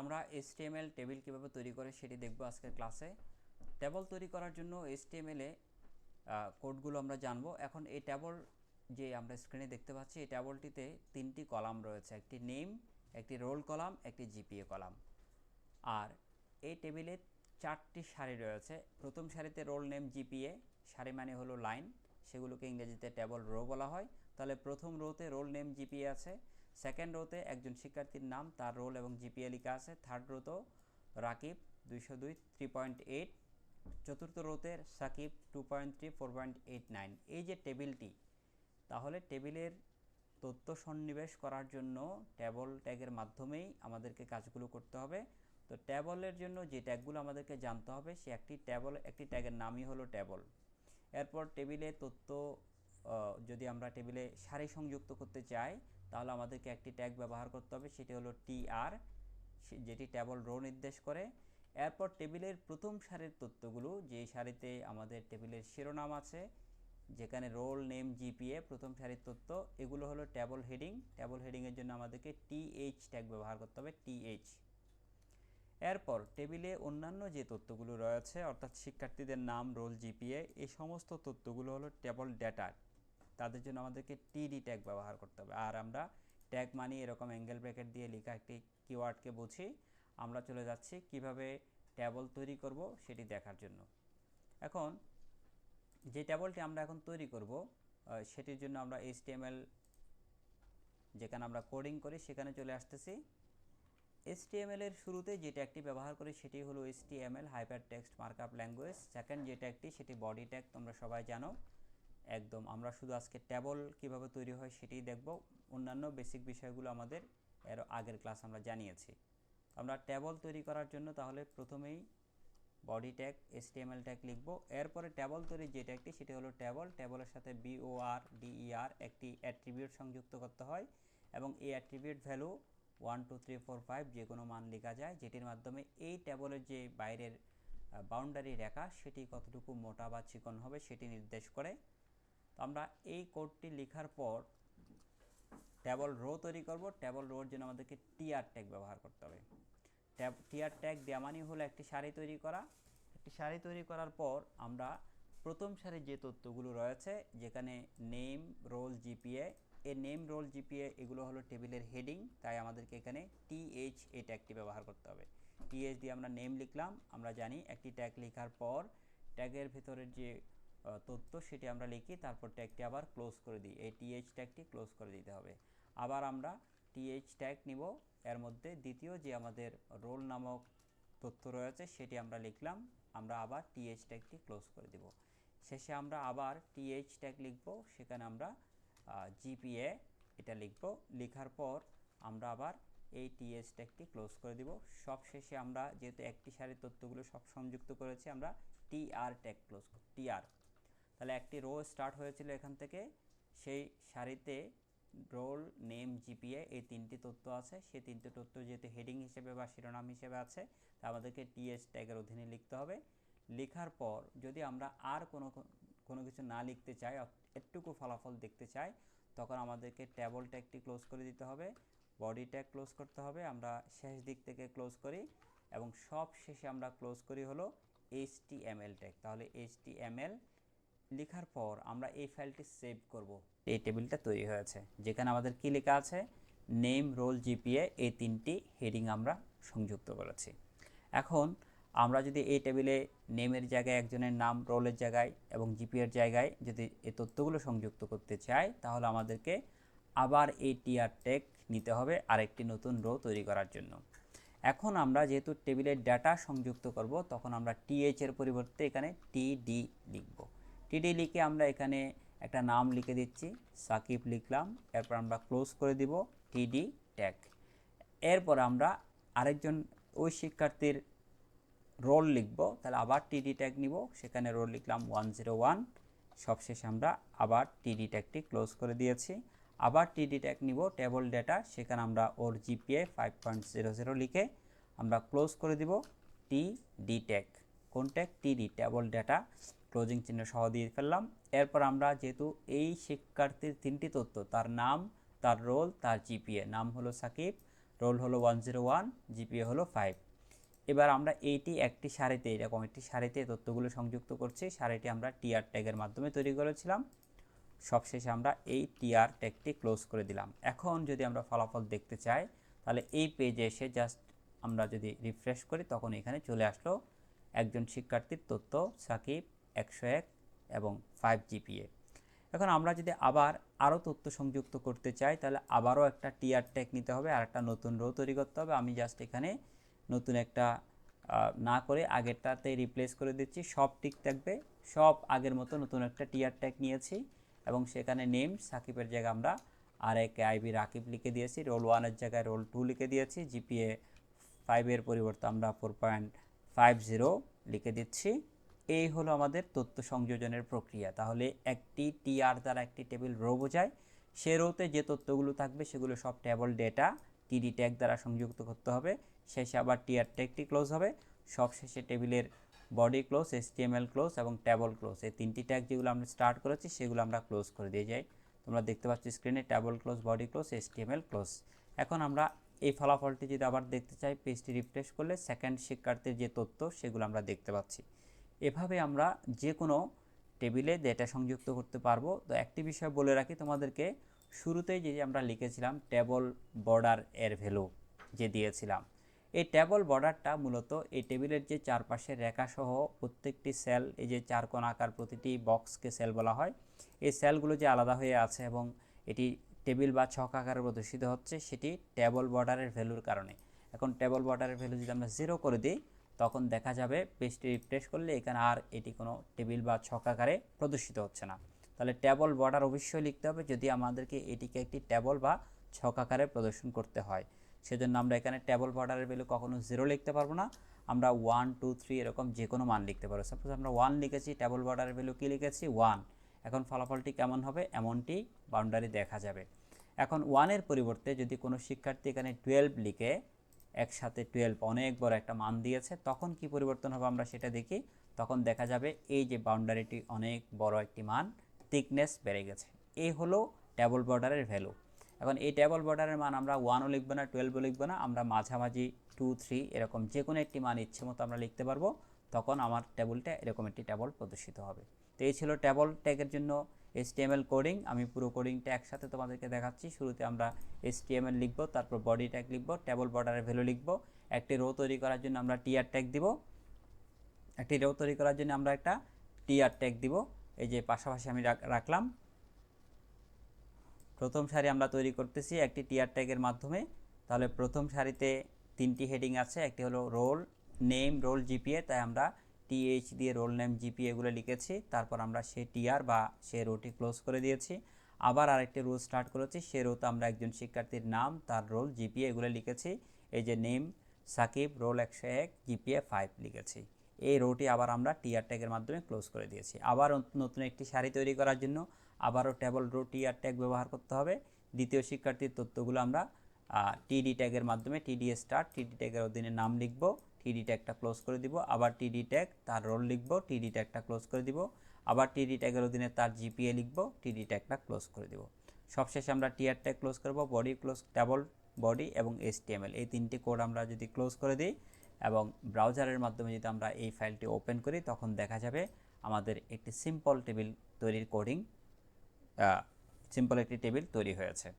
আমরা HTML table কীভাবে তৈরি করে সেটি দেখব আজকের ক্লাসে টেবল তৈরি করার জন্য HTML এ কোডগুলো আমরা জানব। এখন এই টেবল যে আমরা স্ক্রিনে দেখতে পাচ্ছি, এই টেবলটিতে তিনটি কলাম রয়েছে। একটি নেম একটি রোল কলাম, একটি জিপিএ কলাম। আর এই টেবিলে চারটি সারি রয়েছে। প্রথম সারিতে রোল নেম জিপিএ সারি মানে হলো লাইন সেগুলোকে ইংরেজিতে টেবল রো বলা হয়। তাহলে প্রথম রোতে রোল নেম জিপিএ আছে। সেকেন্ড রোতে একজন শিক্ষার্থীর নাম, তার রোল এবং জিপিএ লেখা আছে। থার্ড রোতেও রাকিব, দুইশো দুই থ্রি পয়েন্ট এইট চতুর্থ রোতে Sakib two point three four point eight nine এই যে টেবিলটি, তাহলে টেবিলের তথ্য সন্নিবেশ করার জন্য ট্যাবল ট্যাগের মাধ্যমেই আমাদেরকে কাজগুলো করতে হবে। তো ট্যাবলের জন্য যে ট্যাগগুলো আমাদেরকে জানতে হবে, সে একটি ট্যাবল একটি ট্যাগের নামই হলো ট্যাবল এরপর টেবিলে তথ্য যদি আমরা টেবিলে সারি সংযুক্ত করতে চাই তাহলে আমাদেরকে একটি ট্যাগ ব্যবহার করতে হবে, সেটি হলো টিআর যেটি ট্যাবল রো নির্দেশ করে। এরপর টেবিলের প্রথম সারির তথ্যগুলো, যে সারিতে আমাদের টেবিলের শিরোনাম আছে, যেখানে রোল নেম জিপিএ প্রথম সারির তথ্য, এগুলো হলো ট্যাবল হেডিং ট্যাবল হেডিংয়ের জন্য আমাদেরকে টিএইচ ট্যাগ ব্যবহার করতে হবে টিএইচ এরপর টেবিলে অন্যান্য যে তথ্যগুলো রয়েছে, অর্থাৎ শিক্ষার্থীদের নাম রোল জিপিএ এই সমস্ত তথ্যগুলো হলো টেবল ডেটা তাদের জন্য আমাদেরকে টিডি ট্যাগ ব্যবহার করতে হবে। আর আমরা ট্যাগ মানি এরকম অ্যাঙ্গেল ব্র্যাকেট দিয়ে লেখা একটি কিওয়ার্ডকে বুঝি, আমরা চলে যাচ্ছি কীভাবে ট্যাবল তৈরি করব সেটি দেখার জন্য। এখন যে ট্যাবলটি আমরা এখন তৈরি করব সেটির জন্য আমরা এইচটিএমএল যেখানে আমরা কোডিং করি সেখানে চলে আসতেছি। HTML এর শুরুতে যে ট্যাগটি ব্যবহার করি সেটি হলো HTML hypertext markup language second যে ট্যাগটি সেটি বডি ট্যাগ তোমরা সবাই জানো। একদম, আমরা শুধু আজকে ট্যাবল কীভাবে তৈরি হয় সেটাই দেখব। অন্যান্য বেসিক বিষয়গুলো আমাদের এর আগের ক্লাস আমরা জানিয়েছি। আমরা ট্যাবল তৈরি করার জন্য তাহলে প্রথমেই বডি ট্যাগ HTML ট্যাগ লিখব। এরপরে ট্যাবল তৈরির যে ট্যাগটি সেটি হলো ট্যাবল ট্যাবলের সাথে বিওআর ডিইআর একটি অ্যাট্রিবিউট সংযুক্ত করতে হয় এবং এই attribute value one two three four five যে কোনো মান লেখা যায়, যেটির মাধ্যমে এই ট্যাবলের যে বাইরের বাউন্ডারি রেখা, সেটি কতটুকু মোটা বা চিকন হবে সেটি নির্দেশ করে। তো আমরা এই কোডটি লেখার পর ট্যাবল রো তৈরি করব। ট্যাবল রোর জন্য আমাদেরকে টিআর ট্যাগ ব্যবহার করতে হবে। ট্যাব টিআর ট্যাগ দেওয়া মানে হলো একটি সারি তৈরি করা। একটি সারি তৈরি করার পর আমরা প্রথম সারির যে তথ্যগুলো রয়েছে, যেখানে নেম রোল জিপিএ এই নেম রোল জিপিএ এগুলো হলো টেবিলের হেডিং তাই আমাদেরকে এখানে টিএইচ এই ট্যাগটি ব্যবহার করতে হবে। টিএইচ দিয়ে আমরা নেম লিখলাম, আমরা জানি একটি ট্যাগ লেখার পর ট্যাগের ভেতরের যে তথ্য সেটি আমরা লিখি, তারপর ট্যাগটি আবার ক্লোজ করে দিই। এই টিএইচ ট্যাগটি ক্লোজ করে দিতে হবে। আবার আমরা টিএইচ ট্যাগ নিব। এর মধ্যে দ্বিতীয় যে আমাদের রোল নামক তথ্য রয়েছে, সেটি আমরা লিখলাম। আমরা আবার টিএইচ ট্যাগটি ক্লোজ করে দিব। শেষে আমরা আবার টিএইচ ট্যাগ লিখব। সেখানে আমরা জিপিএ এটা লিখব। লেখার পর আমরা আবার এই টিএস ট্যাগটি ক্লোজ করে দিব। সব শেষে আমরা যেহেতু একটি সারির তথ্যগুলো সব সংযুক্ত করেছি, আমরা টিআর ট্যাগ ক্লোজ টিআর তাহলে একটি রো স্টার্ট হয়েছিল এখান থেকে। সেই সারিতে রোল নেম জিপিএ এই তিনটি তথ্য আছে। সেই তিনটি তথ্য যেহেতু হেডিং হিসেবে বা শিরোনাম হিসেবে আছে, তা আমাদেরকে টিএস ট্যাগের অধীনে লিখতে হবে। লেখার পর যদি আমরা আর কোনো কোনো কিছু না লিখতে চাই একটুকু ফলাফল দেখতে চাই, তখন আমাদেরকে ট্যাবল ট্যাগটি ক্লোজ করে দিতে হবে। বডি ট্যাগ ক্লোজ করতে হবে। আমরা শেষ দিক থেকে ক্লোজ করি এবং সব শেষে আমরা ক্লোজ করি হলো এইচটিএমএল ট্যাগ তাহলে এইচটিএমএল লেখার পর আমরা এই ফাইলটি সেভ করব। এই টেবিলটা তৈরি হয়েছে। যেখানে আমাদের কী লেখা আছে? নেম রোল জিপিএ এই তিনটি হেডিং আমরা সংযুক্ত করেছি। এখন আমরা যদি এই টেবিলে নেমের জায়গায় একজনের নাম রোলের জায়গায় এবং জিপিএর জায়গায় যদি এই তথ্যগুলো সংযুক্ত করতে চাই, তাহলে আমাদেরকে আবার এই টিআর ট্যাগ নিতে হবে আরেকটি নতুন রো তৈরি করার জন্য। এখন আমরা যেহেতু টেবিলের ডাটা সংযুক্ত করব, তখন আমরা টিএইচ এর পরিবর্তে এখানে টিডি লিখব। টিডি লিখে আমরা এখানে একটা নাম লিখে দিচ্ছি, সাকিব লিখলাম, এরপর আমরা ক্লোজ করে দিব টিডি ট্যাগ এরপর আমরা আরেকজন ওই শিক্ষার্থীর রোল লিখব, তাহলে আবার টিডি ট্যাগ নিব, সেখানে রোল লিখলাম ওয়ান জিরো ওয়ান সবশেষে আমরা আবার টিডি ট্যাগটি ক্লোজ করে দিয়েছি। আবার টিডি ট্যাগ নিব টেবল ডেটা সেখানে আমরা ওর GPA five point zero zero লিখে আমরা ক্লোজ করে দিব টি ডি ট্যাগ কোন tag TD table data closing চিহ্ন সহ দিয়ে ফেললাম। এরপর আমরা যেহেতু এই শিক্ষার্থীর তিনটি তথ্য, তার নাম, তার রোল তার জিপিএ নাম হলো সাকিব রোল হলো ওয়ান জিরো ওয়ান জিপিএ হলো ফাইভ এবার আমরা এইটি একটি সারিতে, এরকম একটি সারিতে তথ্যগুলো সংযুক্ত করছি, সারিটি আমরা টিআর ট্যাগের মাধ্যমে তৈরি করেছিলাম। সবশেষে আমরা এই টিআর ট্যাগটি ক্লোজ করে দিলাম। এখন যদি আমরা ফলাফল দেখতে চাই, তাহলে এই পেজে এসে জাস্ট আমরা যদি রিফ্রেশ করি, তখন এখানে চলে আসলো একজন শিক্ষার্থীর তথ্য, সাকিব। একশো এক এবং ফাইভ জিপিএ এখন আমরা যদি আবার আরও তথ্য সংযুক্ত করতে চাই, তাহলে আবারও একটা টিআর ট্যাগ নিতে হবে আর একটা নতুন রো তৈরি করতে হবে। আমি জাস্ট এখানে নতুন একটা না করে আগেরটাতে রিপ্লেস করে দিচ্ছি। সব ঠিক থাকবে। সব আগের মতো নতুন একটা টিআর ট্যাগ নিয়েছি এবং সেখানে নেম সাকিবের জায়গায় আমরা আর এক আইবি রাকিব লিখে দিয়েছি। রোল ওয়ানের জায়গায় রোল টু লিখে দিয়েছি। জিপিএ ফাইভের পরিবর্তে আমরা ফোর পয়েন্ট ফাইভ জিরো লিখে দিচ্ছি। এই হলো আমাদের তথ্য সংযোজনের প্রক্রিয়া। তাহলে একটি টিআর দ্বারা একটি টেবিল রো বোঝায়। সে রোতে যে তথ্যগুলো থাকবে সেগুলো সব টেবল ডেটা, টিডি ট্যাগ দ্বারা সংযুক্ত করতে হবে। শেষে আবার টিআর ট্যাগটি ক্লোজ হবে। সবশেষে টেবিলের বডি ক্লোজ, এসটিএমএল ক্লোজ এবং ট্যাবল ক্লোজ। এই তিনটি ট্যাগ যেগুলো আমরা স্টার্ট করেছি সেগুলো আমরা ক্লোজ করে দিয়ে যাই। তোমরা দেখতে পাচ্ছ স্ক্রিনে table close, body close, HTML close. এখন আমরা এই ফলাফলটি যদি আবার দেখতে চাই, পেজটি রিফ্রেশ করলে সেকেন্ড শিক্ষার্থীর যে তথ্য সেগুলো আমরা দেখতে পাচ্ছি। এভাবে আমরা যে কোনো টেবিলে ডেটা সংযুক্ত করতে পারব। তো একটি বিষয় বলে রাখি তোমাদেরকে, শুরুতেই যে আমরা লিখেছিলাম টেবল বর্ডার এর ভ্যালু যে দিয়েছিলাম। এই টেবল বর্ডারটা মূলত এই টেবিলের যে চারপাশের রেখাসহ প্রত্যেকটি সেল এই যে চার কোণ আকার প্রতিটি বক্সকে সেল বলা হয়, এই সেলগুলো যে আলাদা হয়ে আছে এবং এটি টেবিল বা ছক আকারে প্রদর্শিত হচ্ছে, সেটি টেবল বর্ডারের ভ্যালুর কারণে। এখন টেবল বর্ডারের ভ্যালু যদি আমরা জিরো করে দিই তখন দেখা যাবে পেজটি রিফ্রেশ করলে এখানে আর এটি কোনো টেবিল বা ছক আকারে প্রদর্শিত হচ্ছে না। তাহলে টেবল বর্ডার অবশ্যই লিখতে হবে যদি আমাদেরকে এটিকে একটি টেবল বা ছক আকারে প্রদর্শন করতে হয়। সেজন্য আমরা এখানে টেবল বর্ডারের ভ্যালু কখনো জিরো লিখতে পারব না। আমরা ওয়ান টু থ্রি এরকম যে কোনো মান লিখতে পারব। সাপোজ আমরা ওয়ান লিখেছি টেবল বর্ডারের ভ্যালু কী লিখেছি? ওয়ান এখন ফলাফলটি কেমন হবে? এমনটি বাউন্ডারি দেখা যাবে। এখন ওয়ানের পরিবর্তে যদি কোনো শিক্ষার্থী এখানে টুয়েলভ লিখে একসাথে টুয়েলভ অনেক বড় একটা মান দিয়েছে। তখন কি পরিবর্তন হবে আমরা সেটা দেখি। তখন দেখা যাবে এই যে বাউন্ডারিটি অনেক বড় একটি মান থিকনেস বেড়ে গেছে। এই হলো টেবল বর্ডারের ভ্যালু এখন এই টেবল বর্ডারের মান আমরা ওয়ানও লিখব না টুয়েলভও লিখব না, আমরা মাঝামাঝি টু থ্রি এরকম যে কোনো একটি মান ইচ্ছে মতো আমরা লিখতে পারব। তখন আমার টেবলটা এরকম একটি টেবল প্রদর্শিত হবে। তো এই ছিল টেবল ট্যাগের জন্য HTML কোডিং আমি পুরো কোডিংটা একসাথে তোমাদেরকে দেখাচ্ছি। শুরুতে আমরা HTML লিখব, তারপর বডি ট্যাগ লিখব টেবল বর্ডারের ভ্যালু লিখব। একটি রো তৈরি করার জন্য আমরা টিআর ট্যাগ দিব। একটি রো তৈরি করার জন্য আমরা একটা টিআর ট্যাগ দিব। এই যে পাশাপাশি আমি রাখ- রাখলাম। প্রথম সারি আমরা তৈরি করতেছি একটি টিআর ট্যাগের মাধ্যমে। তাহলে প্রথম সারিতে তিনটি হেডিং আছে, একটি হলো রোল নেম রোল জিপিএ তাই আমরা টিএইচ দিয়ে রোল নেম জিপিএ এগুলো লিখেছি, তারপর আমরা সে টিআর বা সে রোটি ক্লোজ করে দিয়েছি। আবার আরেকটি রো স্টার্ট করেছি, সে রোতে আমরা একজন শিক্ষার্থীর নাম, তার রোল জিপিএ এগুলো লিখেছি। এই যে নেম, সাকিব, রোল একশো এক জিপিএ ফাইভ লিখেছি। এই রোটি আবার আমরা টিআর ট্যাগের মাধ্যমে ক্লোজ করে দিয়েছি। আবার নতুন একটি সারি তৈরি করার জন্য আবারও টেবল রো টিআর ট্যাগ ব্যবহার করতে হবে। দ্বিতীয় শিক্ষার্থীর তথ্যগুলো আমরা টিডি ট্যাগের মাধ্যমে টিডি স্টার্ট টিডি ট্যাগের অধীনে নাম লিখব। টিডি ট্যাগটা ক্লোজ করে দিব, আবার টিডি ট্যাগ তার রোল লিখব টিডি ট্যাগটা ক্লোজ করে দিব, আবার টিডি ট্যাগের অধীনে তার জিপিএ লিখব টিডি ট্যাগটা ক্লোজ করে দিব। সবশেষে আমরা টিআর ট্যাগ ক্লোজ করব বডি ক্লোজ টেবল বডি এবং এইচটিএমএল এই তিনটি কোড আমরা যদি ক্লোজ করে দিই এবং ব্রাউজারের মাধ্যমে যদি আমরা এই ফাইলটি ওপেন করি, তখন দেখা যাবে আমাদের একটি সিম্পল টেবিল তৈরির কোডিং সিম্পল একটি টেবিল তৈরি হয়েছে।